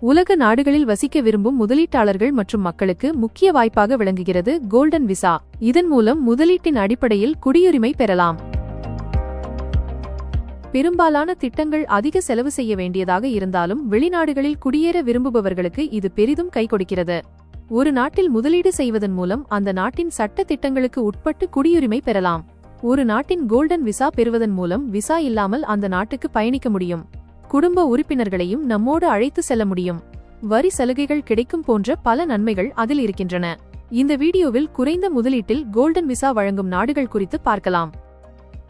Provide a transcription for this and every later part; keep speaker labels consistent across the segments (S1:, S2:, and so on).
S1: உலக நாடுகளில் வசிக்க விரும்பும் முதலீட்டாளர்கள் மற்றும் மக்களுக்கு முக்கிய வாய்ப்பாக விளங்குகிறது கோல்டன் விசா. இதன் மூலம் முதலீட்டின் அடிப்படையில் குடியுரிமை பெறலாம். பெரும்பாலான திட்டங்கள் அதிக செலவு செய்ய வேண்டியதாக இருந்தாலும் வெளிநாடுகளில் குடியேற விரும்புபவர்களுக்கு இது பெரிதும் கை கொடுக்கிறது. ஒரு நாட்டில் முதலீடு செய்வதன் மூலம் அந்த நாட்டின் சட்ட திட்டங்களுக்கு உட்பட்டு குடியுரிமை பெறலாம். ஒரு நாட்டின் கோல்டன் விசா பெறுவதன் மூலம் விசா இல்லாமல் அந்த நாட்டுக்கு பயணிக்க முடியும். குடும்ப உறுப்பினர்களையும் நம்மோடு அழைத்து செல்ல முடியும். வரி சலுகைகள் கிடைக்கும் போன்ற பல நன்மைகள் அதில் இருக்கின்றன. இந்த வீடியோவில் குறைந்த முதலீட்டில் கோல்டன் விசா வழங்கும் நாடுகள் குறித்து பார்க்கலாம்.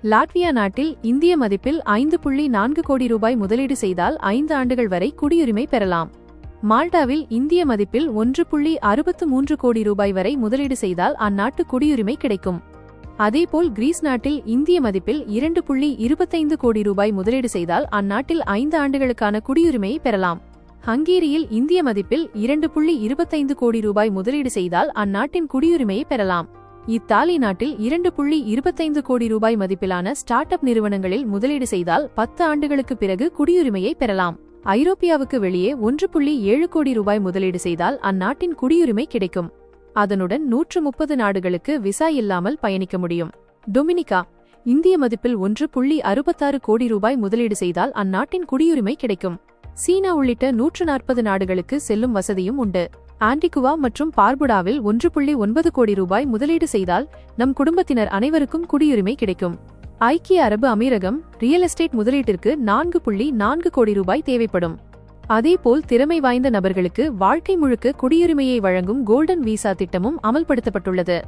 S1: லாட்வியா நாட்டில் இந்திய மதிப்பில் ஐந்து புள்ளி நான்கு கோடி ரூபாய் முதலீடு செய்தால் ஐந்து ஆண்டுகள் வரை குடியுரிமை பெறலாம். மால்டாவில் இந்திய மதிப்பில் ஒன்று புள்ளி அறுபத்து மூன்று கோடி ரூபாய் வரை முதலீடு செய்தால் அந்நாட்டு குடியுரிமை கிடைக்கும். அதேபோல் கிரீஸ் நாட்டில் இந்திய மதிப்பில் இரண்டு புள்ளி இருபத்தைந்து கோடி ரூபாய் முதலீடு செய்தால் அந்நாட்டில் ஐந்து ஆண்டுகளுக்கான குடியுரிமையை பெறலாம். ஹங்கேரியில் இந்திய மதிப்பில் இரண்டு புள்ளி இருபத்தைந்து கோடி ரூபாய் முதலீடு செய்தால் அந்நாட்டின் குடியுரிமையை பெறலாம். இத்தாலி நாட்டில் இரண்டு புள்ளி இருபத்தைந்து கோடி ரூபாய் மதிப்பிலான ஸ்டார்ட் அப் நிறுவனங்களில் முதலீடு செய்தால் பத்து ஆண்டுகளுக்கு பிறகு குடியுரிமையை பெறலாம். ஐரோப்பியாவுக்கு வெளியே ஒன்று புள்ளி ஏழு கோடி ரூபாய் முதலீடு செய்தால் அந்நாட்டின் குடியுரிமை கிடைக்கும். அதனுடன் நூற்று முப்பது நாடுகளுக்கு விசா இல்லாமல் பயணிக்க முடியும். டொமினிகா இந்திய மதிப்பில் ஒன்று புள்ளி அறுபத்தாறு கோடி ரூபாய் முதலீடு செய்தால் அந்நாட்டின் குடியுரிமை கிடைக்கும். சீனா உள்ளிட்ட நூற்று நாற்பது நாடுகளுக்கு செல்லும் வசதியும் உண்டு. ஆண்டிகுவா மற்றும் பார்புடாவில் ஒன்று புள்ளி ஒன்பது கோடி ரூபாய் முதலீடு செய்தால் நம் குடும்பத்தினர் அனைவருக்கும் குடியுரிமை கிடைக்கும். ஐக்கிய அரபு அமீரகம் ரியல் எஸ்டேட் முதலீட்டிற்கு நான்கு புள்ளி நான்கு கோடி ரூபாய் தேவைப்படும். அதேபோல் திறமை வாய்ந்த நபர்களுக்கு வாழ்க்கை முழுக்க குடியுரிமையை வழங்கும் கோல்டன் விசா திட்டமும் அமல்படுத்தப்பட்டுள்ளது.